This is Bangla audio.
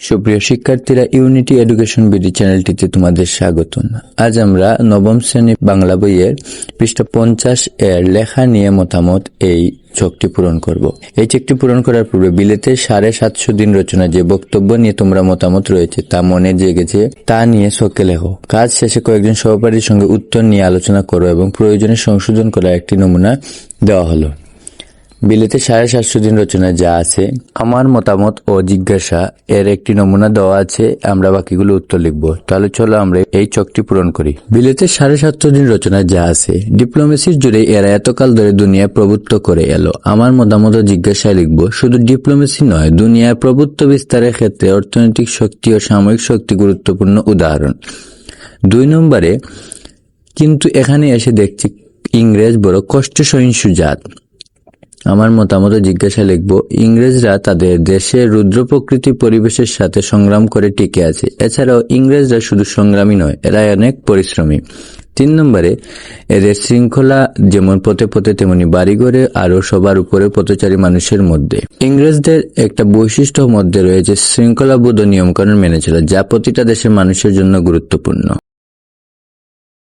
সুপ্রিয় শিক্ষার্থীরা ইউনিটি এডুকেশন বিডি চ্যানেলটিতে তোমাদের স্বাগতম। আজ আমরা নবম শ্রেণি বাংলা বইয়ের পৃষ্ঠা পঞ্চাশ এর লেখা নিয়ে মতামত এই চকটি পূরণ করব। এই চেকটি পূরণ করার পূর্বে বিলেতে সাড়ে সাতশো দিন রচনা যে বক্তব্য নিয়ে তোমরা মতামত রয়েছে, তা মনে জেগেছে, তা নিয়ে চকে লেখো। কাজ শেষে কয়েকজন সহপাঠীর সঙ্গে উত্তর নিয়ে আলোচনা করো এবং প্রয়োজনে সংশোধন করা একটি নমুনা দেওয়া হলো। বিলেতে সাড়ে সাতশো দিন রচনা যা আছে, আমার মতামত ও জিজ্ঞাসা এর একটি নমুনা দেওয়া আছে, আমরা বাকিগুলো উত্তর লিখব। তাহলে চলো আমরা এই চকটি পূরণ করি। বিলেতে সাড়ে সাতশো দিন রচনা যা আছে, ডিপ্লোমেসির জুড়ে এরা এতকাল ধরে দুনিয়ায় প্রভুত্ব করে এলো। আমার মতামত ও জিজ্ঞাসায় লিখব, শুধু ডিপ্লোমেসি নয়, দুনিয়ার প্রভুত্ব বিস্তারের ক্ষেত্রে অর্থনৈতিক শক্তি ও সাময়িক শক্তি গুরুত্বপূর্ণ উদাহরণ। দুই নম্বরে, কিন্তু এখানে এসে দেখছি ইংরেজ বড় কষ্ট সহিংসু জাত। আমার মতামত জিজ্ঞাসা লিখব, ইংরেজরা তাদের দেশের রুদ্র প্রকৃতি পরিবেশের সাথে সংগ্রাম করে টিকে আছে। এছাড়াও ইংরেজরা শুধু সংগ্রামী নয় এরা অনেক পরিশ্রমী। তিন নম্বরে, এদের শৃঙ্খলা যেমন পথে পথে, তেমনি বাড়িঘরে আরও সবার উপরে পথচারী মানুষের মধ্যে। ইংরেজদের একটা বৈশিষ্ট্য মধ্যে রয়েছে শৃঙ্খলাবোধ ও নিয়মকানুন মেনে চলা, যা প্রতিটা দেশের মানুষের জন্য গুরুত্বপূর্ণ।